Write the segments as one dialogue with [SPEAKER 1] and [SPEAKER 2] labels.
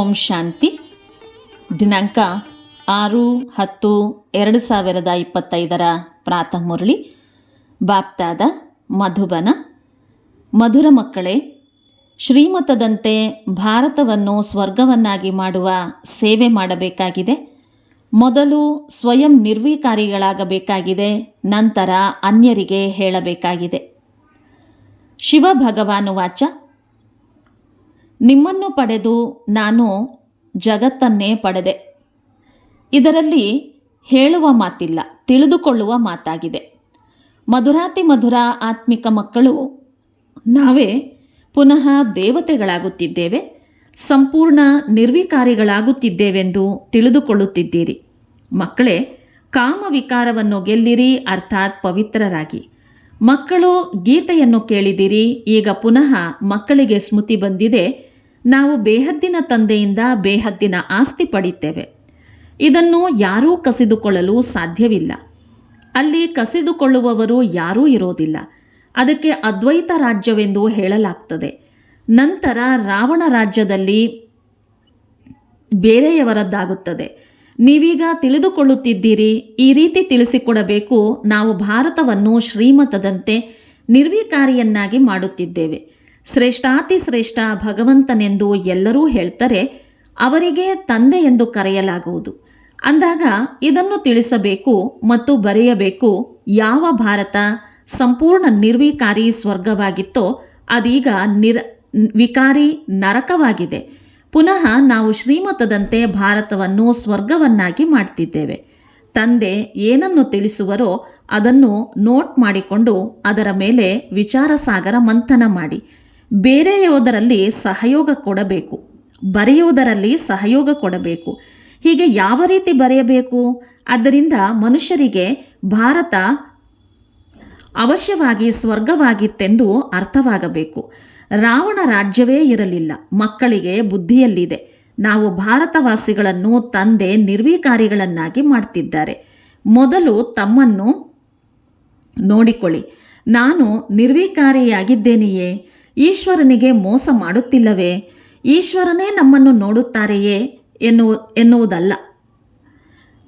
[SPEAKER 1] ಓಂ ಶಾಂತಿ. ದಿನಾಂಕ ಆರು ಹತ್ತು ಎರಡು ಸಾವಿರದ ಇಪ್ಪತ್ತೈದರ ಪ್ರಾತಃ ಮುರಳಿ. ಬಾಪ್ತಾದ ಮಧುಬನ. ಮಧುರ ಮಕ್ಕಳೇ, ಶ್ರೀಮತದಂತೆ ಭಾರತವನ್ನು ಸ್ವರ್ಗವನ್ನಾಗಿ ಮಾಡುವ ಸೇವೆ ಮಾಡಬೇಕಾಗಿದೆ. ಮೊದಲು ಸ್ವಯಂ ನಿರ್ವಿಕಾರಿಗಳಾಗಬೇಕಾಗಿದೆ, ನಂತರ ಅನ್ಯರಿಗೆ ಹೇಳಬೇಕಾಗಿದೆ. ಶಿವ ಭಗವಾನು ವಾಚ. ನಿಮ್ಮನ್ನು ಪಡೆದು ನಾನು ಜಗತ್ತನ್ನೇ ಪಡೆದೆ. ಇದರಲ್ಲಿ ಹೇಳುವ ಮಾತಿಲ್ಲ, ತಿಳಿದುಕೊಳ್ಳುವ ಮಾತಾಗಿದೆ. ಮಧುರಾತಿ ಮಧುರ ಆತ್ಮಿಕ ಮಕ್ಕಳು, ನಾವೇ ಪುನಃ ದೇವತೆಗಳಾಗುತ್ತಿದ್ದೇವೆ, ಸಂಪೂರ್ಣ ನಿರ್ವಿಕಾರಿಗಳಾಗುತ್ತಿದ್ದೇವೆಂದು ತಿಳಿದುಕೊಳ್ಳುತ್ತಿದ್ದೀರಿ. ಮಕ್ಕಳೇ ಕಾಮ ವಿಕಾರವನ್ನು ಗೆಲ್ಲಿರಿ, ಅರ್ಥಾತ್ ಪವಿತ್ರರಾಗಿ. ಮಕ್ಕಳು ಗೀತೆಯನ್ನು ಕೇಳಿದಿರಿ, ಈಗ ಪುನಃ ಮಕ್ಕಳಿಗೆ ಸ್ಮೃತಿ ಬಂದಿದೆ ನಾವು ಬೇಹದ್ದಿನ ತಂದೆಯಿಂದ ಬೇಹದ್ದಿನ ಆಸ್ತಿ ಪಡಿತೇವೆ ಇದನ್ನು ಯಾರೂ ಕಸಿದುಕೊಳ್ಳಲು ಸಾಧ್ಯವಿಲ್ಲ. ಅಲ್ಲಿ ಕಸಿದುಕೊಳ್ಳುವವರು ಯಾರೂ ಇರೋದಿಲ್ಲ. ಅದಕ್ಕೆ ಅದ್ವೈತ ರಾಜ್ಯವೆಂದು ಹೇಳಲಾಗ್ತದೆ. ನಂತರ ರಾವಣ ರಾಜ್ಯದಲ್ಲಿ ಬೇರೆಯವರದ್ದಾಗುತ್ತದೆ. ನೀವೀಗ ತಿಳಿದುಕೊಳ್ಳುತ್ತಿದ್ದೀರಿ, ಈ ರೀತಿ ತಿಳಿಸಿಕೊಡಬೇಕು, ನಾವು ಭಾರತವನ್ನು ಶ್ರೀಮತದಂತೆ ನಿರ್ವಿಕಾರಿಯನ್ನಾಗಿ ಮಾಡುತ್ತಿದ್ದೇವೆ. ಶ್ರೇಷ್ಠಾತಿ ಶ್ರೇಷ್ಠ ಭಗವಂತನೆಂದು ಎಲ್ಲರೂ ಹೇಳ್ತಾರೆ, ಅವರಿಗೆ ತಂದೆ ಎಂದು ಕರೆಯಲಾಗುವುದು. ಅಂದಾಗ ಇದನ್ನು ತಿಳಿಸಬೇಕು ಮತ್ತು ಬರೆಯಬೇಕು, ಯಾವ ಭಾರತ ಸಂಪೂರ್ಣ ನಿರ್ವಿಕಾರಿ ಸ್ವರ್ಗವಾಗಿತ್ತೋ ಅದೀಗ ನಿರ್, ವಿಕಾರಿ ನರಕವಾಗಿದೆ. ಪುನಃ ನಾವು ಶ್ರೀಮತದಂತೆ ಭಾರತವನ್ನು ಸ್ವರ್ಗವನ್ನಾಗಿ ಮಾಡ್ತಿದ್ದೇವೆ. ತಂದೆ ಏನನ್ನು ತಿಳಿಸುವರೋ ಅದನ್ನು ನೋಟ್ ಮಾಡಿಕೊಂಡು ಅದರ ಮೇಲೆ ವಿಚಾರ ಸಾಗರ ಮಂಥನ ಮಾಡಿ. ಬೇರೆಯೋದರಲ್ಲಿ ಸಹಯೋಗ ಕೊಡಬೇಕು. ಬರೆಯುವುದರಲ್ಲಿ ಸಹಯೋಗ ಕೊಡಬೇಕು. ಹೀಗೆ ಯಾವ ರೀತಿ ಬರೆಯಬೇಕು? ಅದರಿಂದ ಮನುಷ್ಯರಿಗೆ ಭಾರತ ಅವಶ್ಯವಾಗಿ ಸ್ವರ್ಗವಾಗಿತ್ತೆಂದು ಅರ್ಥವಾಗಬೇಕು. ರಾವಣ ರಾಜ್ಯವೇ ಇರಲಿಲ್ಲ. ಮಕ್ಕಳಿಗೆ ಬುದ್ಧಿಯಲ್ಲಿದೆ. ನಾವು ಭಾರತವಾಸಿಗಳನ್ನು ತಂದೆ ನಿರ್ವಿಕಾರಿಗಳನ್ನಾಗಿ ಮಾಡ್ತಿದ್ದಾರೆ. ಮೊದಲು ತಮ್ಮನ್ನು ನೋಡಿಕೊಳ್ಳಿ. ನಾನು ನಿರ್ವಿಕಾರಿಯಾಗಿದ್ದೇನೆಯೇ? ಈಶ್ವರನಿಗೆ ಮೋಸ ಮಾಡುತ್ತಿಲ್ಲವೇ? ಈಶ್ವರನೇ ನಮ್ಮನ್ನು ನೋಡುತ್ತಾರೆಯೇ ಎನ್ನುವ, ಎನ್ನುವುದಲ್ಲ.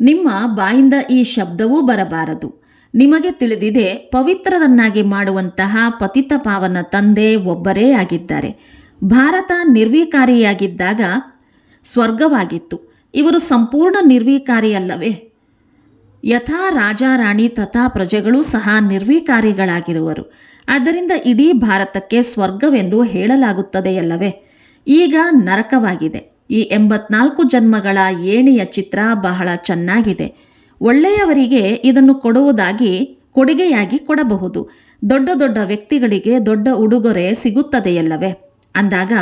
[SPEAKER 1] ನಿಮ್ಮ ಬಾಯಿಂದ ಈ ಶಬ್ದವೂ ಬರಬಾರದು. ನಿಮಗೆ ತಿಳಿದಿದೆ, ಪವಿತ್ರರನ್ನಾಗಿ ಮಾಡುವಂತಹ ಪತಿತ ಪಾವನ ತಂದೆ ಒಬ್ಬರೇ ಆಗಿದ್ದಾರೆ. ಭಾರತ ನಿರ್ವಿಕಾರಿಯಾಗಿದ್ದಾಗ ಸ್ವರ್ಗವಾಗಿತ್ತು. ಇವರು ಸಂಪೂರ್ಣ ನಿರ್ವೀಕಾರಿಯಲ್ಲವೇ? ಯಥಾ ರಾಜಾರಾಣಿ ತಥಾ ಪ್ರಜೆಗಳೂ ಸಹ ನಿರ್ವಿಕಾರಿಗಳಾಗಿರುವರು. ಆದ್ದರಿಂದ ಇಡೀ ಭಾರತಕ್ಕೆ ಸ್ವರ್ಗವೆಂದು ಹೇಳಲಾಗುತ್ತದೆಯಲ್ಲವೇ? ಈಗ ನರಕವಾಗಿದೆ. ಈ ಎಂಬತ್ನಾಲ್ಕು ಜನ್ಮಗಳ ಏಣಿಯ ಚಿತ್ರ ಬಹಳ ಚೆನ್ನಾಗಿದೆ. ಒಳ್ಳೆಯವರಿಗೆ ಇದನ್ನು ಕೊಡುವುದಾಗಿ ಕೊಡುಗೆಯಾಗಿ ಕೊಡಬಹುದು. ದೊಡ್ಡ ದೊಡ್ಡ ವ್ಯಕ್ತಿಗಳಿಗೆ ದೊಡ್ಡ ಉಡುಗೊರೆ ಸಿಗುತ್ತದೆಯಲ್ಲವೇ? ಅಂದಾಗ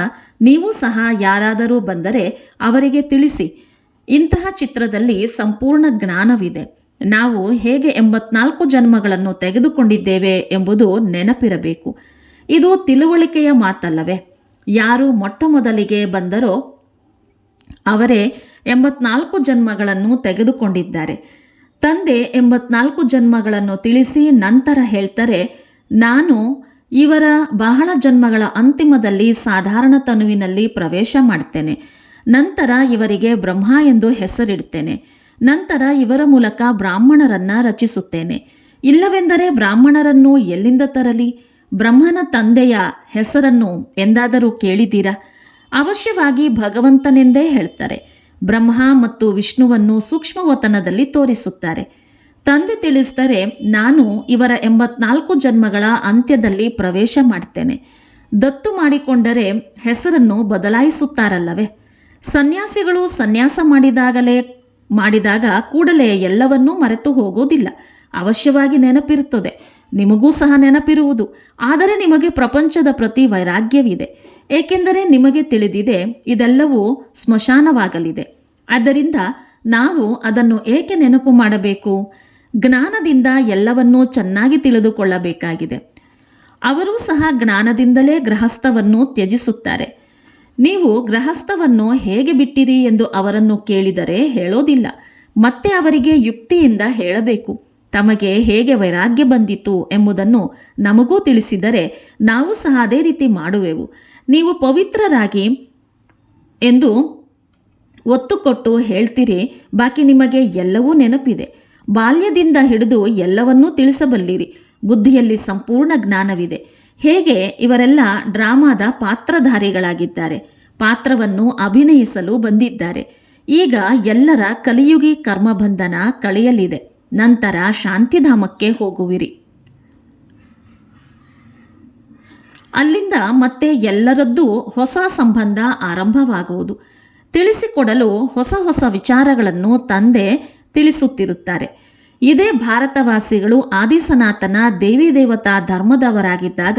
[SPEAKER 1] ನೀವು ಸಹ ಯಾರಾದರೂ ಬಂದರೆ ಅವರಿಗೆ ತಿಳಿಸಿ. ಇಂತಹ ಚಿತ್ರದಲ್ಲಿ ಸಂಪೂರ್ಣ ಜ್ಞಾನವಿದೆ. ನಾವು ಹೇಗೆ ಎಂಬತ್ನಾಲ್ಕು ಜನ್ಮಗಳನ್ನು ತೆಗೆದುಕೊಂಡಿದ್ದೇವೆ ಎಂಬುದು ನೆನಪಿರಬೇಕು. ಇದು ತಿಳುವಳಿಕೆಯ ಮಾತಲ್ಲವೇ. ಯಾರು ಮೊಟ್ಟ ಮೊದಲಿಗೆ ಬಂದರೋ ಅವರೇ ಎಂಬತ್ನಾಲ್ಕು ಜನ್ಮಗಳನ್ನು ತೆಗೆದುಕೊಂಡಿದ್ದಾರೆ. ತಂದೆ ಎಂಬತ್ನಾಲ್ಕು ಜನ್ಮಗಳನ್ನು ತಿಳಿಸಿ ನಂತರ ಹೇಳ್ತಾರೆ, ನಾನು ಇವರ ಬಹಳ ಜನ್ಮಗಳ ಅಂತಿಮದಲ್ಲಿ ಸಾಧಾರಣ ತನುವಿನಲ್ಲಿ ಪ್ರವೇಶ ಮಾಡ್ತೇನೆ. ನಂತರ ಇವರಿಗೆ ಬ್ರಹ್ಮ ಎಂದು ಹೆಸರಿಡ್ತೇನೆ. ನಂತರ ಇವರ ಮೂಲಕ ಬ್ರಾಹ್ಮಣರನ್ನ ರಚಿಸುತ್ತೇನೆ. ಇಲ್ಲವೆಂದರೆ ಬ್ರಾಹ್ಮಣರನ್ನು ಎಲ್ಲಿಂದ ತರಲಿ? ಬ್ರಹ್ಮನ ತಂದೆಯ ಹೆಸರನ್ನು ಎಂದಾದರೂ ಕೇಳಿದ್ದೀರಾ? ಅವಶ್ಯವಾಗಿ ಭಗವಂತನೆಂದೇ ಹೇಳ್ತಾರೆ. ಬ್ರಹ್ಮ ಮತ್ತು ವಿಷ್ಣುವನ್ನು ಸೂಕ್ಷ್ಮವತನದಲ್ಲಿ ತೋರಿಸುತ್ತಾರೆ. ತಂದೆ ತಿಳಿಸಿದರೆ ನಾನು ಇವರ ಎಂಬತ್ನಾಲ್ಕು ಜನ್ಮಗಳ ಅಂತ್ಯದಲ್ಲಿ ಪ್ರವೇಶ ಮಾಡ್ತೇನೆ. ದತ್ತು ಮಾಡಿಕೊಂಡರೆ ಹೆಸರನ್ನು ಬದಲಾಯಿಸುತ್ತಾರಲ್ಲವೇ? ಸನ್ಯಾಸಿಗಳು ಸನ್ಯಾಸ ಮಾಡಿದಾಗಲೇ ಮಾಡಿದಾಗ ಕೂಡಲೇ ಎಲ್ಲವನ್ನೂ ಮರೆತು ಹೋಗೋದಿಲ್ಲ. ಅವಶ್ಯವಾಗಿ ನೆನಪಿರುತ್ತದೆ. ನಿಮಗೂ ಸಹ ನೆನಪಿರುವುದು. ಆದರೆ ನಿಮಗೆ ಪ್ರಪಂಚದ ಪ್ರತಿ ವೈರಾಗ್ಯವಿದೆ. ಏಕೆಂದರೆ ನಿಮಗೆ ತಿಳಿದಿದೆ, ಇದೆಲ್ಲವೂ ಸ್ಮಶಾನವಾಗಲಿದೆ. ಆದ್ದರಿಂದ ನಾವು ಅದನ್ನು ಏಕೆ ನೆನಪು ಮಾಡಬೇಕು? ಜ್ಞಾನದಿಂದ ಎಲ್ಲವನ್ನೂ ಚೆನ್ನಾಗಿ ತಿಳಿದುಕೊಳ್ಳಬೇಕಾಗಿದೆ. ಅವರೂ ಸಹ ಜ್ಞಾನದಿಂದಲೇ ಗೃಹಸ್ಥವನ್ನು ತ್ಯಜಿಸುತ್ತಾರೆ. ನೀವು ಗೃಹಸ್ಥವನ್ನು ಹೇಗೆ ಬಿಟ್ಟಿರಿ ಎಂದು ಅವರನ್ನು ಕೇಳಿದರೆ ಹೇಳೋದಿಲ್ಲ. ಮತ್ತೆ ಅವರಿಗೆ ಯುಕ್ತಿಯಿಂದ ಹೇಳಬೇಕು. ತಮಗೆ ಹೇಗೆ ವೈರಾಗ್ಯ ಬಂದಿತು ಎಂಬುದನ್ನು ನಮಗೂ ತಿಳಿಸಿದರೆ ನಾವು ಸಹ ಅದೇ ರೀತಿ ಮಾಡುವೆವು. ನೀವು ಪವಿತ್ರರಾಗಿ ಎಂದು ಒತ್ತು ಕೊಟ್ಟು ಹೇಳ್ತೀರಿ, ಬಾಕಿ ನಿಮಗೆ ಎಲ್ಲವೂ ನೆನಪಿದೆ. ಬಾಲ್ಯದಿಂದ ಹಿಡಿದು ಎಲ್ಲವನ್ನೂ ತಿಳಿಸಬಲ್ಲಿರಿ. ಬುದ್ಧಿಯಲ್ಲಿ ಸಂಪೂರ್ಣ ಜ್ಞಾನವಿದೆ. ಹೇಗೆ ಇವರೆಲ್ಲ ಡ್ರಾಮಾದ ಪಾತ್ರಧಾರಿಗಳಾಗಿದ್ದಾರೆ, ಪಾತ್ರವನ್ನು ಅಭಿನಯಿಸಲು ಬಂದಿದ್ದಾರೆ. ಈಗ ಎಲ್ಲರ ಕಲಿಯುಗಿ ಕರ್ಮಬಂಧನ ಕಳೆಯಲಿದೆ. ನಂತರ ಶಾಂತಿಧಾಮಕ್ಕೆ ಹೋಗುವಿರಿ. ಅಲ್ಲಿಂದ ಮತ್ತೆ ಎಲ್ಲರದ್ದೂ ಹೊಸ ಸಂಬಂಧ ಆರಂಭವಾಗುವುದು. ತಿಳಿಸಿಕೊಡಲು ಹೊಸ ಹೊಸ ವಿಚಾರಗಳನ್ನು ತಂದೆ ತಿಳಿಸುತ್ತಿರುತ್ತಾರೆ. ಇದೇ ಭಾರತವಾಸಿಗಳು ಆದಿಸನಾತನ ದೇವಿ ದೇವತಾ ಧರ್ಮದವರಾಗಿದ್ದಾಗ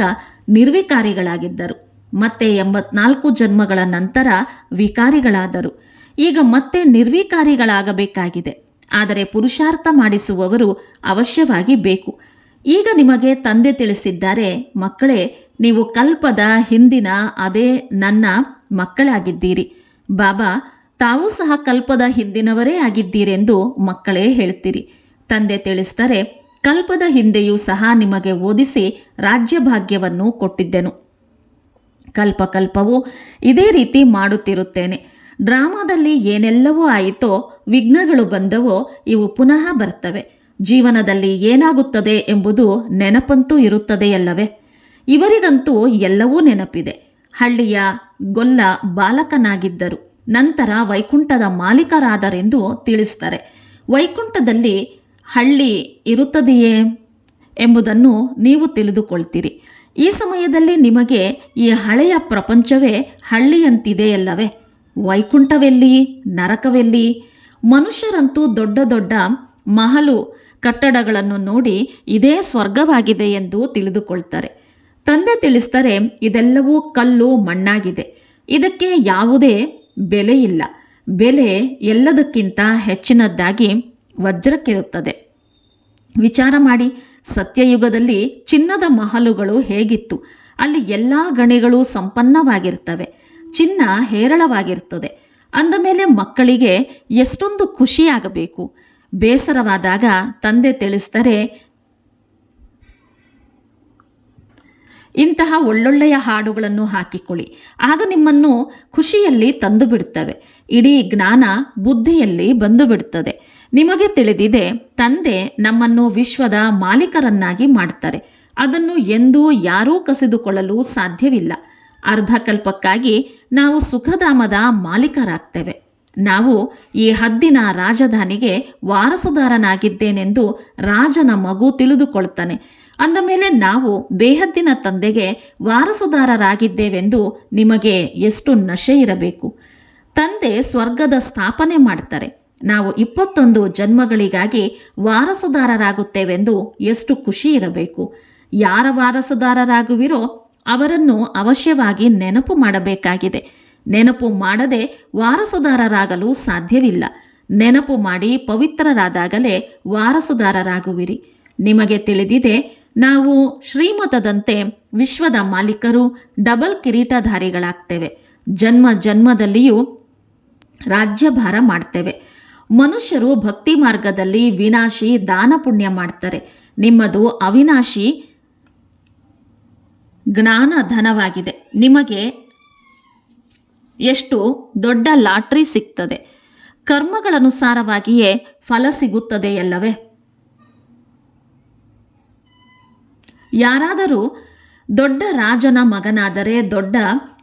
[SPEAKER 1] ನಿರ್ವಿಕಾರಿಗಳಾಗಿದ್ದರು. ಮತ್ತೆ ಎಂಬತ್ನಾಲ್ಕು ಜನ್ಮಗಳ ನಂತರ ವಿಕಾರಿಗಳಾದರು. ಈಗ ಮತ್ತೆ ನಿರ್ವಿಕಾರಿಗಳಾಗಬೇಕಾಗಿದೆ. ಆದರೆ ಪುರುಷಾರ್ಥ ಮಾಡಿಸುವವರು ಅವಶ್ಯವಾಗಿ ಬೇಕು. ಈಗ ನಿಮಗೆ ತಂದೆ ತಿಳಿಸಿದ್ದಾರೆ, ಮಕ್ಕಳೇ, ನೀವು ಕಲ್ಪದ ಹಿಂದಿನ ಅದೇ ನನ್ನ ಮಕ್ಕಳಾಗಿದ್ದೀರಿ. ಬಾಬಾ, ತಾವು ಸಹ ಕಲ್ಪದ ಹಿಂದಿನವರೇ ಆಗಿದ್ದೀರೆಂದು ಮಕ್ಕಳೇ ಹೇಳ್ತೀರಿ. ತಂದೆ ತಿಳಿಸ್ತಾರೆ ಕಲ್ಪದ ಹಿಂದೆಯೂ ಸಹ ನಿಮಗೆ ಓದಿಸಿ ರಾಜ್ಯಭಾಗ್ಯವನ್ನು ಕೊಟ್ಟಿದ್ದೆನು. ಕಲ್ಪ ಕಲ್ಪವು ಇದೇ ರೀತಿ ಮಾಡುತ್ತಿರುತ್ತೇನೆ. ಡ್ರಾಮಾದಲ್ಲಿ ಏನೆಲ್ಲವೂ ಆಯಿತೋ ವಿಘ್ನಗಳು ಬಂದವೋ ಇವು ಪುನಃ ಬರ್ತವೆ. ಜೀವನದಲ್ಲಿ ಏನಾಗುತ್ತದೆ ಎಂಬುದು ನೆನಪಂತೂ ಇರುತ್ತದೆಯಲ್ಲವೇ? ಇವರಿಗಂತೂ ಎಲ್ಲವೂ ನೆನಪಿದೆ. ಹಳ್ಳಿಯ ಗೊಲ್ಲ ಬಾಲಕನಾಗಿದ್ದರು. ನಂತರ ವೈಕುಂಠದ ಮಾಲೀಕರಾದರೆಂದು ತಿಳಿಸ್ತಾರೆ. ವೈಕುಂಠದಲ್ಲಿ ಹಳ್ಳಿ ಇರುತ್ತದೆಯೇ ಎಂಬುದನ್ನು ನೀವು ತಿಳಿದುಕೊಳ್ತೀರಿ. ಈ ಸಮಯದಲ್ಲಿ ನಿಮಗೆ ಈ ಹಳೆಯ ಪ್ರಪಂಚವೇ ಹಳ್ಳಿಯಂತಿದೆಯಲ್ಲವೇ? ವೈಕುಂಠವೆಲ್ಲಿ? ನರಕವೆಲ್ಲಿ? ಮನುಷ್ಯರಂತೂ ದೊಡ್ಡ ದೊಡ್ಡ ಮಹಲು ಕಟ್ಟಡಗಳನ್ನು ನೋಡಿ ಇದೇ ಸ್ವರ್ಗವಾಗಿದೆ ಎಂದು ತಿಳಿದುಕೊಳ್ತಾರೆ. ತಂದೆ ತಿಳಿಸ್ತಾರೆ ಇದೆಲ್ಲವೂ ಕಲ್ಲು ಮಣ್ಣಾಗಿದೆ. ಇದಕ್ಕೆ ಯಾವುದೇ ಬೆಲೆ ಇಲ್ಲ ಬೆಲೆ ಎಲ್ಲದಕ್ಕಿಂತ ಹೆಚ್ಚಿನದ್ದಾಗಿ ವಜ್ರಕ್ಕಿರುತ್ತದೆ. ವಿಚಾರ ಮಾಡಿ, ಸತ್ಯಯುಗದಲ್ಲಿ ಚಿನ್ನದ ಮಹಲುಗಳು ಹೇಗಿತ್ತು? ಅಲ್ಲಿ ಎಲ್ಲ ಗಣಿಗಳು ಸಂಪನ್ನವಾಗಿರ್ತವೆ, ಚಿನ್ನ ಹೇರಳವಾಗಿರ್ತದೆ. ಅಂದ ಮೇಲೆ ಮಕ್ಕಳಿಗೆ ಎಷ್ಟೊಂದು ಖುಷಿಯಾಗಬೇಕು. ಬೇಸರವಾದಾಗ ತಂದೆ ತಿಳಿಸ್ತಾರೆ ಇಂತಹ ಒಳ್ಳೊಳ್ಳೆಯ ಹಾಡುಗಳನ್ನು ಹಾಕಿಕೊಳ್ಳಿ. ಆಗ ನಿಮ್ಮನ್ನು ಖುಷಿಯಲ್ಲಿ ತಂದು ಬಿಡುತ್ತವೆ ಇಡೀ ಜ್ಞಾನ ಬುದ್ಧಿಯಲ್ಲಿ ಬಂದು ಬಿಡುತ್ತದೆ ನಿಮಗೆ ತಿಳಿದಿದೆ, ತಂದೆ ನಮ್ಮನ್ನು ವಿಶ್ವದ ಮಾಲೀಕರನ್ನಾಗಿ ಮಾಡ್ತಾರೆ ಅದನ್ನು ಎಂದೂ ಯಾರೂ ಕಸಿದುಕೊಳ್ಳಲು ಸಾಧ್ಯವಿಲ್ಲ. ಅರ್ಧಕಲ್ಪಕ್ಕಾಗಿ ನಾವು ಸುಖಧಾಮದ ಮಾಲೀಕರಾಗ್ತೇವೆ. ನಾವು ಈ ಹದ್ದಿನ ರಾಜಧಾನಿಗೆ ವಾರಸುದಾರನಾಗಿದ್ದೇನೆಂದು ರಾಜನ ಮಗು ತಿಳಿದುಕೊಳ್ತಾನೆ. ಅಂದ ಮೇಲೆ ನಾವು ಬೇಹದ್ದಿನ ತಂದೆಗೆ ವಾರಸುದಾರರಾಗಿದ್ದೇವೆಂದು ನಿಮಗೆ ಎಷ್ಟು ನಶೆ ಇರಬೇಕು. ತಂದೆ ಸ್ವರ್ಗದ ಸ್ಥಾಪನೆ ಮಾಡ್ತಾರೆ ನಾವು ಇಪ್ಪತ್ತೊಂದು ಜನ್ಮಗಳಿಗಾಗಿ ವಾರಸುದಾರರಾಗುತ್ತೇವೆಂದು ಎಷ್ಟು ಖುಷಿ ಇರಬೇಕು. ಯಾರ ವಾರಸುದಾರರಾಗುವಿರೋ ಅವರನ್ನು ಅವಶ್ಯವಾಗಿ ನೆನಪು ಮಾಡಬೇಕಾಗಿದೆ. ನೆನಪು ಮಾಡದೆ ವಾರಸುದಾರರಾಗಲು ಸಾಧ್ಯವಿಲ್ಲ. ನೆನಪು ಮಾಡಿ ಪವಿತ್ರರಾದಾಗಲೇ ವಾರಸುದಾರರಾಗುವಿರಿ. ನಿಮಗೆ ತಿಳಿದಿದೆ, ನಾವು ಶ್ರೀಮತದಂತೆ ವಿಶ್ವದ ಮಾಲೀಕರು ಡಬಲ್ ಕಿರೀಟಧಾರಿಗಳಾಗ್ತೇವೆ. ಜನ್ಮ ಜನ್ಮದಲ್ಲಿಯೂ ರಾಜ್ಯಭಾರ ಮಾಡ್ತೇವೆ. ಮನುಷ್ಯರು ಭಕ್ತಿ ಮಾರ್ಗದಲ್ಲಿ ವಿನಾಶಿ ದಾನ ಪುಣ್ಯ ಮಾಡ್ತಾರೆ. ನಿಮ್ಮದು ಅವಿನಾಶಿ ಜ್ಞಾನ ಧನವಾಗಿದೆ. ನಿಮಗೆ ಎಷ್ಟು ದೊಡ್ಡ ಲಾಟ್ರಿ ಸಿಗ್ತದೆ. ಕರ್ಮಗಳನುಸಾರವಾಗಿಯೇ ಫಲ ಸಿಗುತ್ತದೆ ಸಿಗುತ್ತದೆಯಲ್ಲವೇ? ಯಾರಾದರೂ ದೊಡ್ಡ ರಾಜನ ಮಗನಾದರೆ ದೊಡ್ಡ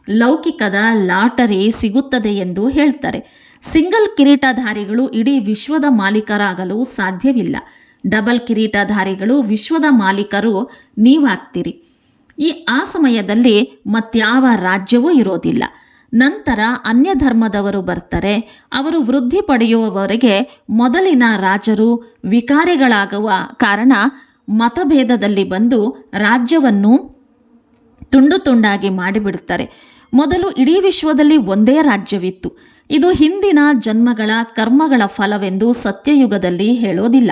[SPEAKER 1] ಲೌಕಿಕದ ಲಾಟರಿ ಸಿಗುತ್ತದೆ ಎಂದು ಹೇಳ್ತಾರೆ. ಸಿಂಗಲ್ ಕಿರೀಟಧಾರಿಗಳು ಇಡೀ ವಿಶ್ವದ ಮಾಲೀಕರಾಗಲು ಸಾಧ್ಯವಿಲ್ಲ. ಡಬಲ್ ಕಿರೀಟಧಾರಿಗಳು ವಿಶ್ವದ ಮಾಲೀಕರು ನೀವಾಗ್ತೀರಿ. ಈ ಆ ಸಮಯದಲ್ಲಿ ಮತ್ಯಾವ ರಾಜ್ಯವೂ ಇರೋದಿಲ್ಲ. ನಂತರ ಅನ್ಯ ಧರ್ಮದವರು ಬರ್ತಾರೆ. ಅವರು ವೃದ್ಧಿ ಪಡೆಯುವವರೆಗೆ ಮೊದಲಿನ ರಾಜರು ವಿಕಾರಿಗಳಾಗುವ ಕಾರಣ ಮತಭೇದದಲ್ಲಿ ಬಂದು ರಾಜ್ಯವನ್ನು ತುಂಡು ತುಂಡಾಗಿ ಮಾಡಿಬಿಡುತ್ತಾರೆ ಮೊದಲು ಇಡೀ ವಿಶ್ವದಲ್ಲಿ ಒಂದೇ ರಾಜ್ಯವಿತ್ತು. ಇದು ಹಿಂದಿನ ಜನ್ಮಗಳ ಕರ್ಮಗಳ ಫಲವೆಂದು ಸತ್ಯಯುಗದಲ್ಲಿ ಹೇಳೋದಿಲ್ಲ.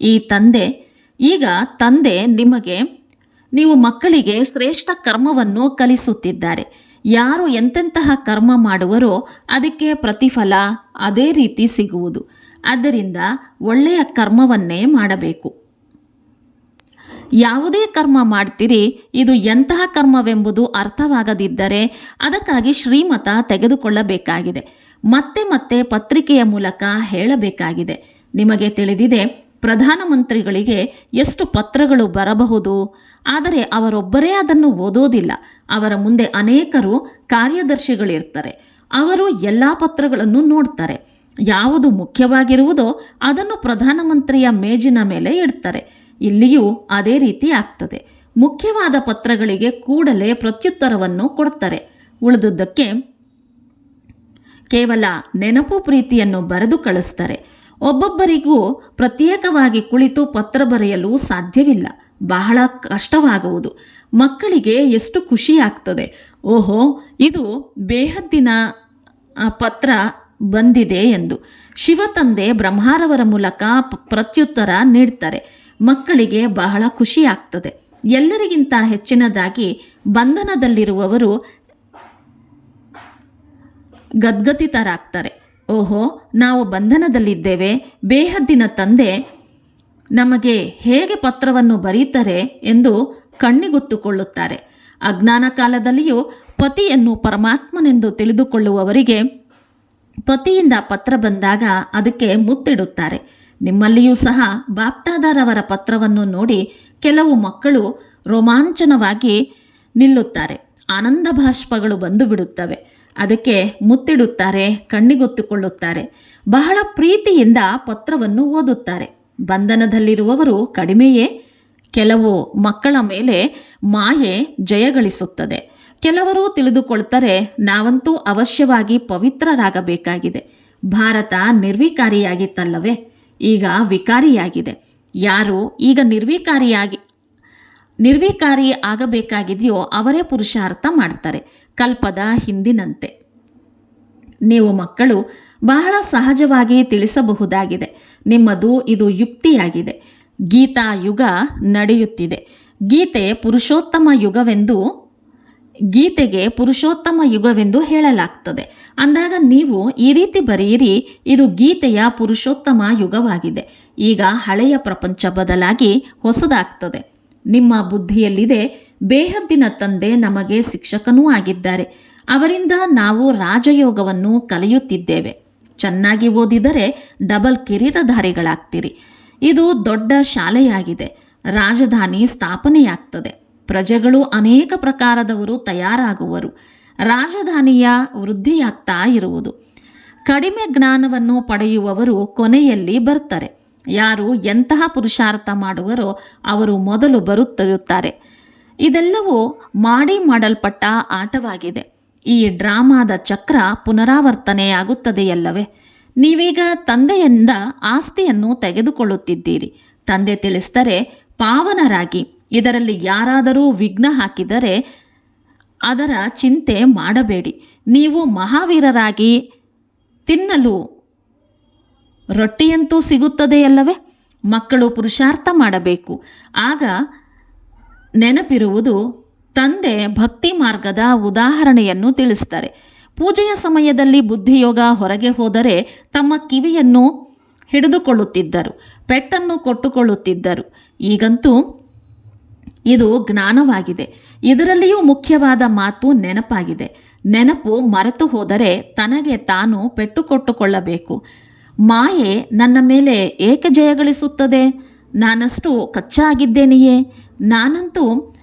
[SPEAKER 1] ಈ ತಂದೆ, ಈಗ ತಂದೆ ನಿಮಗೆ, ನೀವು ಮಕ್ಕಳಿಗೆ ಶ್ರೇಷ್ಠ ಕರ್ಮವನ್ನು ಕಲಿಸುತ್ತಿದ್ದಾರೆ. ಯಾರು ಎಂತೆಂತಹ ಕರ್ಮ ಮಾಡುವರೋ ಅದಕ್ಕೆ ಪ್ರತಿಫಲ ಅದೇ ರೀತಿ ಸಿಗುವುದು. ಆದ್ದರಿಂದ ಒಳ್ಳೆಯ ಕರ್ಮವನ್ನೇ ಮಾಡಬೇಕು. ಯಾವುದೇ ಕರ್ಮ ಮಾಡ್ತೀರಿ, ಇದು ಎಂತಹ ಕರ್ಮವೆಂಬುದು ಅರ್ಥವಾಗದಿದ್ದರೆ ಅದಕ್ಕಾಗಿ ಶ್ರೀಮತ ತೆಗೆದುಕೊಳ್ಳಬೇಕಾಗಿದೆ. ಮತ್ತೆ ಮತ್ತೆ ಪತ್ರಿಕೆಯ ಮೂಲಕ ಹೇಳಬೇಕಾಗಿದೆ. ನಿಮಗೆ ತಿಳಿದಿದೆ, ಪ್ರಧಾನಮಂತ್ರಿಗಳಿಗೆ ಎಷ್ಟು ಪತ್ರಗಳು ಬರಬಹುದು? ಆದರೆ ಅವರೊಬ್ಬರೇ ಅದನ್ನು ಓದೋದಿಲ್ಲ. ಅವರ ಮುಂದೆ ಅನೇಕರು ಕಾರ್ಯದರ್ಶಿಗಳಿರ್ತಾರೆ. ಅವರು ಎಲ್ಲ ಪತ್ರಗಳನ್ನು ನೋಡ್ತಾರೆ. ಯಾವುದು ಮುಖ್ಯವಾಗಿರುವುದೋ ಅದನ್ನು ಪ್ರಧಾನಮಂತ್ರಿಯ ಮೇಜಿನ ಮೇಲೆ ಇಡ್ತಾರೆ. ಇಲ್ಲಿಯೂ ಅದೇ ರೀತಿ ಆಗ್ತದೆ. ಮುಖ್ಯವಾದ ಪತ್ರಗಳಿಗೆ ಕೂಡಲೇ ಪ್ರತ್ಯುತ್ತರವನ್ನು ಕೊಡ್ತಾರೆ. ಉಳಿದುದಕ್ಕೆ ಕೇವಲ ನೆನಪು ಪ್ರೀತಿಯನ್ನು ಬರೆದು ಕಳಿಸ್ತಾರೆ. ಒಬ್ಬೊಬ್ಬರಿಗೂ ಪ್ರತ್ಯೇಕವಾಗಿ ಕುಳಿತು ಪತ್ರ ಬರೆಯಲು ಸಾಧ್ಯವಿಲ್ಲ. ಬಹಳ ಕಷ್ಟವಾಗುವುದು. ಮಕ್ಕಳಿಗೆ ಎಷ್ಟು ಖುಷಿ ಆಗ್ತದೆ. ಓಹೋ, ಇದು ಬೇಹದ್ದಿನ ಪತ್ರ ಬಂದಿದೆ ಎಂದು. ಶಿವತಂದೆ ಬ್ರಹ್ಮಾರವರ ಮೂಲಕ ಪ್ರತ್ಯುತ್ತರ ನೀಡ್ತಾರೆ. ಮಕ್ಕಳಿಗೆ ಬಹಳ ಖುಷಿ ಆಗ್ತದೆ. ಎಲ್ಲರಿಗಿಂತ ಹೆಚ್ಚಿನದಾಗಿ ಬಂಧನದಲ್ಲಿರುವವರು ಗದ್ಗದಿತರಾಗ್ತಾರೆ ಓಹೋ, ನಾವು ಬಂಧನದಲ್ಲಿದ್ದೇವೆ. ಬೇಹದ್ದಿನ ತಂದೆ ನಮಗೆ ಹೇಗೆ ಪತ್ರವನ್ನು ಬರೀತಾರೆ ಎಂದು ಕಣ್ಣಿಗೊತ್ತುಕೊಳ್ಳುತ್ತಾರೆ. ಅಜ್ಞಾನ ಕಾಲದಲ್ಲಿಯೂ ಪತಿಯನ್ನು ಪರಮಾತ್ಮನೆಂದು ತಿಳಿದುಕೊಳ್ಳುವವರಿಗೆ ಪತಿಯಿಂದ ಪತ್ರ ಬಂದಾಗ ಅದಕ್ಕೆ ಮುತ್ತಿಡುತ್ತಾರೆ. ನಿಮ್ಮಲ್ಲಿಯೂ ಸಹ ಬಾಪ್ತಾದಾರವರ ಪತ್ರವನ್ನು ನೋಡಿ ಕೆಲವು ಮಕ್ಕಳು ರೋಮಾಂಚನವಾಗಿ ನಿಲ್ಲುತ್ತಾರೆ. ಆನಂದ ಭಾಷ್ಪಗಳು ಬಂದು ಬಿಡುತ್ತವೆ ಅದಕ್ಕೆ ಮುತ್ತಿಡುತ್ತಾರೆ, ಕಣ್ಣಿಗೊತ್ತುಕೊಳ್ಳುತ್ತಾರೆ. ಬಹಳ ಪ್ರೀತಿಯಿಂದ ಪತ್ರವನ್ನು ಓದುತ್ತಾರೆ. ಬಂಧನದಲ್ಲಿರುವವರು ಕಡಿಮೆಯೇ, ಕೆಲವು ಮಕ್ಕಳ ಮೇಲೆ ಮಾಯೆ ಜಯಗಳಿಸುತ್ತದೆ. ಕೆಲವರು ತಿಳಿದುಕೊಳ್ತಾರೆ, ನಾವಂತೂ ಅವಶ್ಯವಾಗಿ ಪವಿತ್ರರಾಗಬೇಕಾಗಿದೆ. ಭಾರತ ನಿರ್ವಿಕಾರಿಯಾಗಿತ್ತಲ್ಲವೇ? ಈಗ ವಿಕಾರಿಯಾಗಿದೆ. ಯಾರು ಈಗ ನಿರ್ವಿಕಾರಿಯಾಗಿ, ನಿರ್ವಿಕಾರಿ ಆಗಬೇಕಾಗಿದೆಯೋ ಅವರೇ ಪುರುಷಾರ್ಥ ಮಾಡ್ತಾರೆ. ಕಲ್ಪದ ಹಿಂದಿನಂತೆ. ನೀವು ಮಕ್ಕಳು, ಬಹಳ ಸಹಜವಾಗಿ ತಿಳಿಸಬಹುದಾಗಿದೆ. ನಿಮ್ಮದು ಇದು ಯುಕ್ತಿಯಾಗಿದೆ. ಗೀತಾ ಯುಗ ನಡೆಯುತ್ತಿದೆ. ಗೀತೆ ಪುರುಷೋತ್ತಮ ಯುಗವೆಂದು, ಗೀತೆಗೆ ಪುರುಷೋತ್ತಮ ಯುಗವೆಂದು ಹೇಳಲಾಗ್ತದೆ. ಅಂದಾಗ ನೀವು ಈ ರೀತಿ ಬರೆಯಿರಿ, ಇದು ಗೀತೆಯ ಪುರುಷೋತ್ತಮ ಯುಗವಾಗಿದೆ. ಈಗ ಹಳೆಯ ಪ್ರಪಂಚ ಬದಲಾಗಿ ಹೊಸದಾಗ್ತದೆ. ನಿಮ್ಮ ಬುದ್ಧಿಯಲ್ಲಿದೆ ಬೇಹದ್ದಿನ ತಂದೆ ನಮಗೆ ಶಿಕ್ಷಕನೂ ಆಗಿದ್ದಾರೆ. ಅವರಿಂದ ನಾವು ರಾಜಯೋಗವನ್ನು ಕಲಿಯುತ್ತಿದ್ದೇವೆ. ಚೆನ್ನಾಗಿ ಓದಿದರೆ ಡಬಲ್ ಕಿರೀಟಧಾರಿಗಳಾಗ್ತೀರಿ. ಇದು ದೊಡ್ಡ ಶಾಲೆಯಾಗಿದೆ. ರಾಜಧಾನಿ ಸ್ಥಾಪನೆಯಾಗ್ತದೆ. ಪ್ರಜೆಗಳು ಅನೇಕ ಪ್ರಕಾರದವರು ತಯಾರಾಗುವರು. ರಾಜಧಾನಿಯ ವೃದ್ಧಿಯಾಗ್ತಾ ಇರುವುದು. ಕಡಿಮೆ ಜ್ಞಾನವನ್ನು ಪಡೆಯುವವರು ಕೊನೆಯಲ್ಲಿ ಬರ್ತಾರೆ. ಯಾರು ಎಂತಹ ಪುರುಷಾರ್ಥ ಮಾಡುವರೋ ಅವರು ಮೊದಲು ಬರುತ್ತಿರುತ್ತಾರೆ. ಇದೆಲ್ಲವೂ ಮಾಡಿ ಮಾಡಲ್ಪಟ್ಟ ಆಟವಾಗಿದೆ. ಈ ಡ್ರಾಮಾದ ಚಕ್ರ ಪುನರಾವರ್ತನೆಯಾಗುತ್ತದೆಯಲ್ಲವೇ? ನೀವೀಗ ತಂದೆಯಿಂದ ಆಸ್ತಿಯನ್ನು ತೆಗೆದುಕೊಳ್ಳುತ್ತಿದ್ದೀರಿ. ತಂದೆ ತಿಳಿಸಿದರೆ ಪಾವನರಾಗಿ, ಇದರಲ್ಲಿ ಯಾರಾದರೂ ವಿಘ್ನ ಹಾಕಿದರೆ ಅದರ ಚಿಂತೆ ಮಾಡಬೇಡಿ. ನೀವು ಮಹಾವೀರರಾಗಿ ತಿನ್ನಲು ರೊಟ್ಟಿಯಂತೂ ಸಿಗುತ್ತದೆಯಲ್ಲವೇ? ಮಕ್ಕಳು ಪುರುಷಾರ್ಥ ಮಾಡಬೇಕು. ಆಗ ನೆನಪಿರುವುದು ತಂದೆ ಭಕ್ತಿ ಮಾರ್ಗದ ಉದಾಹರಣೆಯನ್ನು ತಿಳಿಸ್ತಾರೆ ಪೂಜೆಯ ಸಮಯದಲ್ಲಿ ಬುದ್ಧಿಯೋಗ ಹೊರಗೆ ಹೋದರೆ ತಮ್ಮ ಕಿವಿಯನ್ನು ಹಿಡಿದುಕೊಳ್ಳುತ್ತಿದ್ದರು, ಪೆಟ್ಟನ್ನು ಕೊಟ್ಟುಕೊಳ್ಳುತ್ತಿದ್ದರು. ಈಗಂತೂ ಇದು ಜ್ಞಾನವಾಗಿದೆ. ಇದರಲ್ಲಿಯೂ ಮುಖ್ಯವಾದ ಮಾತು ನೆನಪಾಗಿದೆ. ನೆನಪು ಮರೆತು ಹೋದರೆ ತನಗೆ ತಾನು ಪೆಟ್ಟು ಕೊಟ್ಟುಕೊಳ್ಳಬೇಕು. ಮಾಯೆ ನನ್ನ ಮೇಲೆ ಏಕೆ ಜಯಗಳಿಸುತ್ತದೆ? ನಾನಷ್ಟು ಕಚ್ಚಾ ಆಗಿದ್ದೇನೆಯೇ ನಾನಂತೂ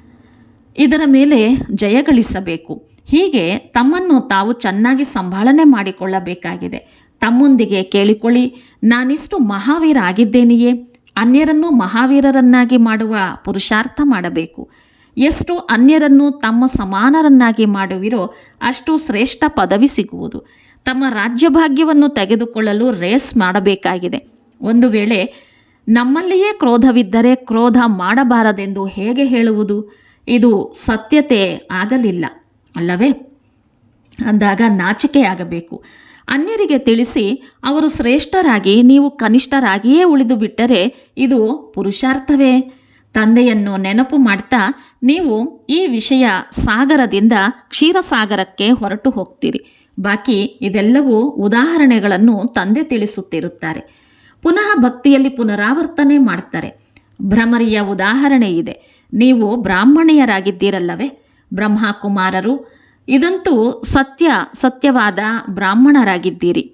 [SPEAKER 1] ಇದರ ಮೇಲೆ ಜಯಗಳಿಸಬೇಕು ಹೀಗೆ ತಮ್ಮನ್ನು ತಾವು ಚೆನ್ನಾಗಿ ಸಂಭಾಳನೆ ಮಾಡಿಕೊಳ್ಳಬೇಕಾಗಿದೆ. ತಮ್ಮೊಂದಿಗೆ ಕೇಳಿಕೊಳ್ಳಿ, ನಾನಿಷ್ಟು ಮಹಾವೀರ ಆಗಿದ್ದೇನೆಯೇ ಅನ್ಯರನ್ನು ಮಹಾವೀರರನ್ನಾಗಿ ಮಾಡುವ ಪುರುಷಾರ್ಥ ಮಾಡಬೇಕು. ಎಷ್ಟು ಅನ್ಯರನ್ನು ತಮ್ಮ ಸಮಾನರನ್ನಾಗಿ ಮಾಡುವಿರೋ ಅಷ್ಟು ಶ್ರೇಷ್ಠ ಪದವಿ ಸಿಗುವುದು. ತಮ್ಮ ರಾಜ್ಯಭಾಗ್ಯವನ್ನು ತೆಗೆದುಕೊಳ್ಳಲು ರೇಸ್ ಮಾಡಬೇಕಾಗಿದೆ. ಒಂದು ವೇಳೆ ನಮ್ಮಲ್ಲಿಯೇ ಕ್ರೋಧವಿದ್ದರೆ ಕ್ರೋಧ ಮಾಡಬಾರದೆಂದು ಹೇಗೆ ಹೇಳುವುದು? ಇದು ಸತ್ಯತೆ ಆಗಲಿಲ್ಲ, ಅಲ್ಲವೇ? ಅಂದಾಗ ನಾಚಿಕೆಯಾಗಬೇಕು ಅನ್ಯರಿಗೆ ತಿಳಿಸಿ, ಅವರು ಶ್ರೇಷ್ಠರಾಗಿ, ನೀವು ಕನಿಷ್ಠರಾಗಿಯೇ ಉಳಿದು ಬಿಟ್ಟರೆ ಇದು ಪುರುಷಾರ್ಥವೇ? ತಂದೆಯನ್ನು ನೆನಪು ಮಾಡ್ತಾ, ನೀವು ಈ ವಿಷಯ ಸಾಗರದಿಂದ ಕ್ಷೀರಸಾಗರಕ್ಕೆ ಹೊರಟು ಹೋಗ್ತೀರಿ. ಬಾಕಿ ಇದೆಲ್ಲವೂ ಉದಾಹರಣೆಗಳನ್ನು ತಂದೆ ತಿಳಿಸುತ್ತಿರುತ್ತಾರೆ. ಪುನಃ ಭಕ್ತಿಯಲ್ಲಿ ಪುನರಾವರ್ತನೆ ಮಾಡ್ತಾರೆ. ಭ್ರಮರಿಯ ಉದಾಹರಣೆ ಇದೆ. ನೀವು ಬ್ರಾಹ್ಮಣೆಯರಾಗಿದ್ದೀರಲ್ಲವೇ? ಬ್ರಹ್ಮಕುಮಾರರು, ಇದಂತೂ ಸತ್ಯ, ಸತ್ಯವಾದ ಬ್ರಾಹ್ಮಣರಾಗಿದ್ದೀರಿ.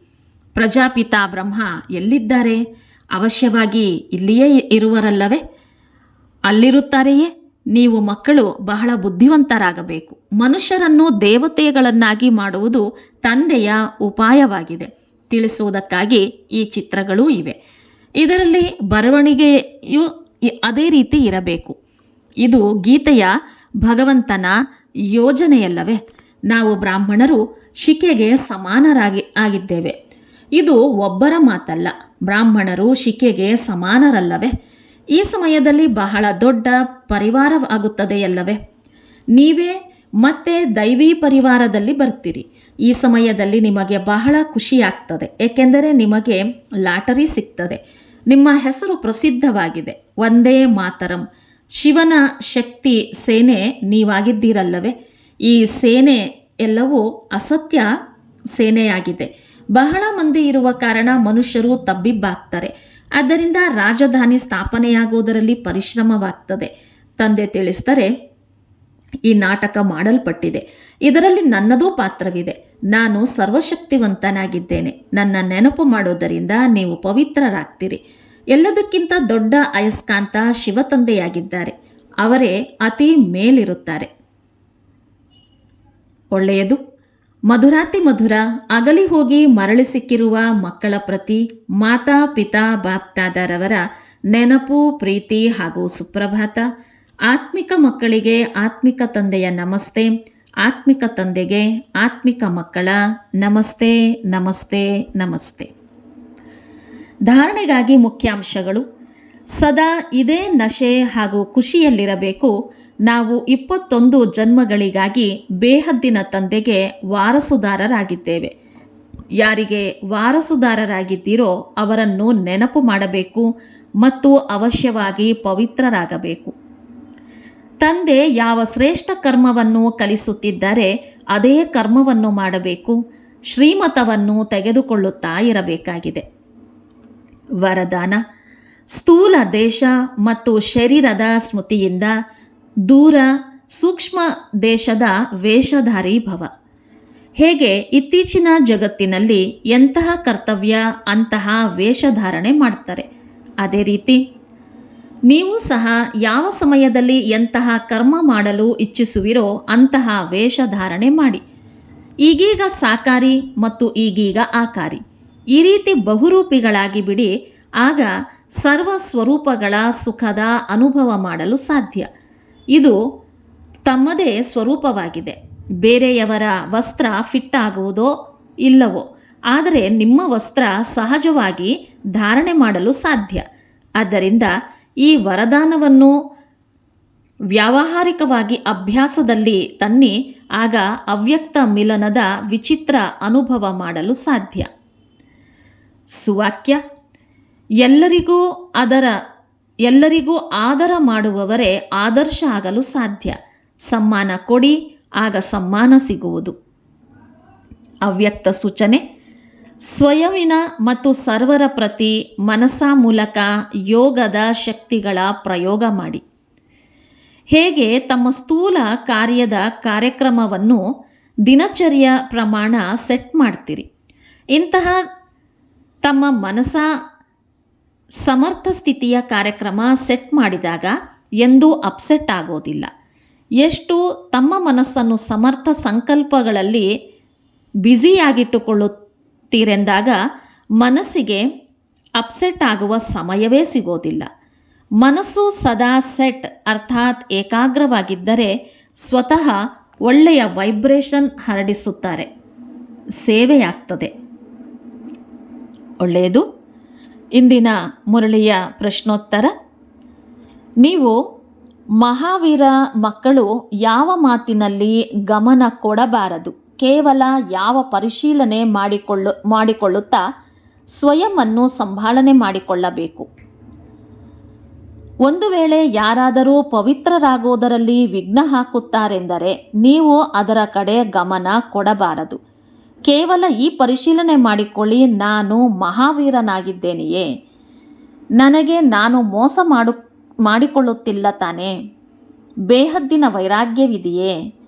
[SPEAKER 1] ಪ್ರಜಾಪಿತ ಬ್ರಹ್ಮ ಎಲ್ಲಿದ್ದಾರೆ? ಅವಶ್ಯವಾಗಿ ಇಲ್ಲಿಯೇ ಇರುವರಲ್ಲವೇ? ಅಲ್ಲಿರುತ್ತಾರೆಯೇ? ನೀವು ಮಕ್ಕಳು, ಬಹಳ ಬುದ್ಧಿವಂತರಾಗಬೇಕು. ಮನುಷ್ಯರನ್ನು ದೇವತೆಗಳನ್ನಾಗಿ ಮಾಡುವುದು ತಂದೆಯ ಉಪಾಯವಾಗಿದೆ. ತಿಳಿಸುವುದಕ್ಕಾಗಿ ಈ ಚಿತ್ರಗಳೂ ಇವೆ. ಇದರಲ್ಲಿ ಬರವಣಿಗೆಯು ಅದೇ ರೀತಿ ಇರಬೇಕು. ಇದು ಗೀತೆಯ ಭಗವಂತನ ಯೋಜನೆಯಲ್ಲವೇ? ನಾವು ಬ್ರಾಹ್ಮಣರು ಶಿಕೆಗೆ ಸಮಾನರಾಗಿ ಆಗಿದ್ದೇವೆ. ಇದು ಒಬ್ಬರ ಮಾತಲ್ಲ. ಬ್ರಾಹ್ಮಣರು ಶಿಕೆಗೆ ಸಮಾನರಲ್ಲವೇ? ಈ ಸಮಯದಲ್ಲಿ ಬಹಳ ದೊಡ್ಡ ಪರಿವಾರವಾಗುತ್ತದೆಯಲ್ಲವೇ? ನೀವೇ ಮತ್ತೆ ದೈವಿ ಪರಿವಾರದಲ್ಲಿ ಬರ್ತೀರಿ. ಈ ಸಮಯದಲ್ಲಿ ನಿಮಗೆ ಬಹಳ ಖುಷಿಯಾಗ್ತದೆ. ಏಕೆಂದರೆ ನಿಮಗೆ ಲಾಟರಿ ಸಿಗ್ತದೆ. ನಿಮ್ಮ ಹೆಸರು ಪ್ರಸಿದ್ಧವಾಗಿದೆ. ಒಂದೇ ಮಾತರಂ. ಶಿವನ ಶಕ್ತಿ ಸೇನೆ ನೀವಾಗಿದ್ದೀರಲ್ಲವೇ? ಈ ಸೇನೆ ಎಲ್ಲವೂ ಅಸತ್ಯ ಸೇನೆಯಾಗಿದೆ. ಬಹಳ ಮಂದಿ ಇರುವ ಕಾರಣ ಮನುಷ್ಯರು ತಬ್ಬಿಬ್ಬಾಗ್ತಾರೆ. ಆದ್ದರಿಂದ ರಾಜಧಾನಿ ಸ್ಥಾಪನೆಯಾಗುವುದರಲ್ಲಿ ಪರಿಶ್ರಮವಾಗ್ತದೆ. ತಂದೆ ತಿಳಿಸ್ತಾರೆ ಈ ನಾಟಕ ಮಾಡಲ್ಪಟ್ಟಿದೆ. ಇದರಲ್ಲಿ ನನ್ನದೂ ಪಾತ್ರವಿದೆ. ನಾನು ಸರ್ವಶಕ್ತಿವಂತನಾಗಿದ್ದೇನೆ. ನನ್ನ ನೆನಪು ಮಾಡೋದರಿಂದ ನೀವು ಪವಿತ್ರರಾಗ್ತೀರಿ. ಎಲ್ಲದಕ್ಕಿಂತ ದೊಡ್ಡ ಅಯಸ್ಕಾಂತ ಶಿವತಂದೆಯಾಗಿದ್ದಾರೆ. ಅವರೇ ಅತಿ ಮೇಲಿರುತ್ತಾರೆ. ಒಳ್ಳೆಯದು. ಮಧುರಾತಿ ಮಧುರ, ಅಗಲಿ ಹೋಗಿ ಮರಳಿ ಸಿಕ್ಕಿರುವ ಮಕ್ಕಳ ಪ್ರತಿ ಮಾತಾ ಪಿತಾ ಬಾಪ್ತಾದರವರ ನೆನಪು, ಪ್ರೀತಿ ಹಾಗೂ ಸುಪ್ರಭಾತ. ಆತ್ಮಿಕ ಮಕ್ಕಳಿಗೆ ಆತ್ಮಿಕ ತಂದೆಯ ನಮಸ್ತೆ. ಆತ್ಮಿಕ ತಂದೆಗೆ ಆತ್ಮಿಕ ಮಕ್ಕಳ ನಮಸ್ತೆ ನಮಸ್ತೆ ನಮಸ್ತೆ. ಧಾರಣೆಗಾಗಿ ಮುಖ್ಯಾಂಶಗಳು. ಸದಾ ಇದೇ ನಶೆ ಹಾಗೂ ಖುಷಿಯಲ್ಲಿರಬೇಕು. ನಾವು ಇಪ್ಪತ್ತೊಂದು ಜನ್ಮಗಳಿಗಾಗಿ ಬೇಹದ್ದಿನ ತಂದೆಗೆ ವಾರಸುದಾರರಾಗಿದ್ದೇವೆ. ಯಾರಿಗೆ ವಾರಸುದಾರರಾಗಿದ್ದೀರೋ ಅವರನ್ನು ನೆನಪು ಮಾಡಬೇಕು ಮತ್ತು ಅವಶ್ಯವಾಗಿ ಪವಿತ್ರರಾಗಬೇಕು. ತಂದೆ ಯಾವ ಶ್ರೇಷ್ಠ ಕರ್ಮವನ್ನು ಕಲಿಸುತ್ತಿದ್ದರೆ ಅದೇ ಕರ್ಮವನ್ನು ಮಾಡಬೇಕು, ಶ್ರೀಮತವನ್ನು ತೆಗೆದುಕೊಳ್ಳುತ್ತಾ ಇರಬೇಕಾಗಿದೆ. ವರದಾನ, ಸ್ಥೂಲ ದೇಶ ಮತ್ತು ಶರೀರದ ಸ್ಮೃತಿಯಿಂದ ದೂರ ಸೂಕ್ಷ್ಮ ದೇಶದ ವೇಷಧಾರಿ ಭವ. ಹೇಗೆ ಇತ್ತೀಚಿನ ಜಗತ್ತಿನಲ್ಲಿ ಎಂತಹ ಕರ್ತವ್ಯ ಅಂತಹ ವೇಷಧಾರಣೆ ಮಾಡ್ತಾರೆ. ಅದೇ ರೀತಿ ನೀವು ಸಹ ಯಾವ ಸಮಯದಲ್ಲಿ ಎಂತಹ ಕರ್ಮ ಮಾಡಲು ಇಚ್ಛಿಸುವಿರೋ ಅಂತಹ ವೇಷಧಾರಣೆ ಮಾಡಿ. ಈಗೀಗ ಸಾಕಾರಿ ಮತ್ತು ಈಗೀಗ ಆಕಾರಿ. ಈ ರೀತಿ ಬಹುರೂಪಿಗಳಾಗಿ ಬಿಡಿ, ಆಗ ಸರ್ವ ಸ್ವರೂಪಗಳ ಸುಖದ ಅನುಭವ ಮಾಡಲು ಸಾಧ್ಯ. ಇದು ತಮ್ಮದೇ ಸ್ವರೂಪವಾಗಿದೆ. ಬೇರೆಯವರ ವಸ್ತ್ರ ಫಿಟ್ ಆಗುವುದೋ ಇಲ್ಲವೋ, ಆದರೆ ನಿಮ್ಮ ವಸ್ತ್ರ ಸಹಜವಾಗಿ ಧಾರಣೆ ಮಾಡಲು ಸಾಧ್ಯ. ಆದ್ದರಿಂದ ಈ ವರದಾನವನ್ನು ವ್ಯಾವಹಾರಿಕವಾಗಿ ಅಭ್ಯಾಸದಲ್ಲಿ ತನ್ನಿ ಆಗ ಅವ್ಯಕ್ತ ಮಿಲನದ ವಿಚಿತ್ರ ಅನುಭವ ಮಾಡಲು ಸಾಧ್ಯ. ಸುವಾಕ್ಯ, ಎಲ್ಲರಿಗೂ ಅದರ, ಎಲ್ಲರಿಗೂ ಆದರ ಮಾಡುವವರೇ ಆದರ್ಶ ಆಗಲು ಸಾಧ್ಯ. ಸಮ್ಮಾನ ಕೊಡಿ, ಆಗ ಸಮ್ಮಾನ ಸಿಗುವುದು. ಅವ್ಯಕ್ತ ಸೂಚನೆ ಸ್ವಯಂವಿನ ಮತ್ತು ಸರ್ವರ ಪ್ರತಿ ಮನಸ್ಸ ಮೂಲಕ ಯೋಗದ ಶಕ್ತಿಗಳ ಪ್ರಯೋಗ ಮಾಡಿ. ಹೇಗೆ ತಮ್ಮ ಸ್ಥೂಲ ಕಾರ್ಯದ ಕಾರ್ಯಕ್ರಮವನ್ನು ದಿನಚರ್ಯ ಪ್ರಮಾಣ ಸೆಟ್ ಮಾಡ್ತೀರಿ? ಇಂತಹ ತಮ್ಮ ಮನಸ ಸಮರ್ಥ ಸ್ಥಿತಿಯ ಕಾರ್ಯಕ್ರಮ ಸೆಟ್ ಮಾಡಿದಾಗ ಎಂದೂ ಅಪ್ಸೆಟ್ ಆಗೋದಿಲ್ಲ. ಎಷ್ಟು ತಮ್ಮ ಮನಸ್ಸನ್ನು ಸಮರ್ಥ ಸಂಕಲ್ಪಗಳಲ್ಲಿ ಬ್ಯುಸಿಯಾಗಿಟ್ಟುಕೊಳ್ಳುತ್ತೀರೆಂದಾಗ ಮನಸ್ಸಿಗೆ ಅಪ್ಸೆಟ್ ಆಗುವ ಸಮಯವೇ ಸಿಗೋದಿಲ್ಲ. ಮನಸ್ಸು ಸದಾ ಸೆಟ್ ಅರ್ಥಾತ್ ಏಕಾಗ್ರವಾಗಿದ್ದರೆ ಸ್ವತಃ ಒಳ್ಳೆಯ ವೈಬ್ರೇಷನ್ ಹರಡಿಸುತ್ತಾರೆ. ಸೇವೆಯಾಗ್ತದೆ. ಒಳ್ಳೆಯದು. ಇಂದಿನ ಮುರಳಿಯ ಪ್ರಶ್ನೋತ್ತರ. ನೀವು ಮಹಾವೀರ ಮಕ್ಕಳು ಯಾವ ಮಾತಿನಲ್ಲಿ ಗಮನ ಕೊಡಬಾರದು? ಕೇವಲ ಯಾವ ಪರಿಶೀಲನೆ ಮಾಡಿಕೊಳ್ಳು, ಮಾಡಿಕೊಳ್ಳುತ್ತಾ ಸ್ವಯಂವನ್ನು ಸಂಭಾಳನೆ ಮಾಡಿಕೊಳ್ಳಬೇಕು. ಒಂದು ವೇಳೆ ಯಾರಾದರೂ ಪವಿತ್ರರಾಗುವುದರಲ್ಲಿ ವಿಘ್ನ ಹಾಕುತ್ತಾರೆಂದರೆ ನೀವು ಅದರ ಕಡೆ ಗಮನ ಕೊಡಬಾರದು. ಕೇವಲ ಈ ಪರಿಶೀಲನೆ ಮಾಡಿಕೊಳ್ಳಿ, ನಾನು ಮಹಾವೀರನಾಗಿದ್ದೇನೆಯೇ? ನನಗೆ ನಾನು ಮೋಸ ಮಾಡು, ಮಾಡಿಕೊಳ್ಳುತ್ತಿಲ್ಲ ತಾನೇ? ಬೇಹದ್ದಿನ ವೈರಾಗ್ಯವಿದೆಯೇ?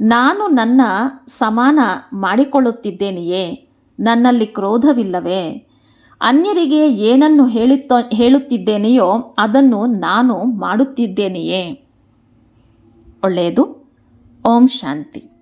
[SPEAKER 1] ನಾನು ನನ್ನ ಸಮಾನ ಮಾಡಿಕೊಳ್ಳುತ್ತಿದ್ದೇನೆಯೇ? ನನ್ನಲ್ಲಿ ಕ್ರೋಧವಿಲ್ಲವೇ? ಅನ್ಯರಿಗೆ ಏನನ್ನು ಹೇಳುತ್ತ, ಹೇಳುತ್ತಿದ್ದೇನೆಯೋ ಅದನ್ನು ನಾನು ಮಾಡುತ್ತಿದ್ದೇನೆಯೇ? ಒಳ್ಳೆಯದು. ಓಂ ಶಾಂತಿ.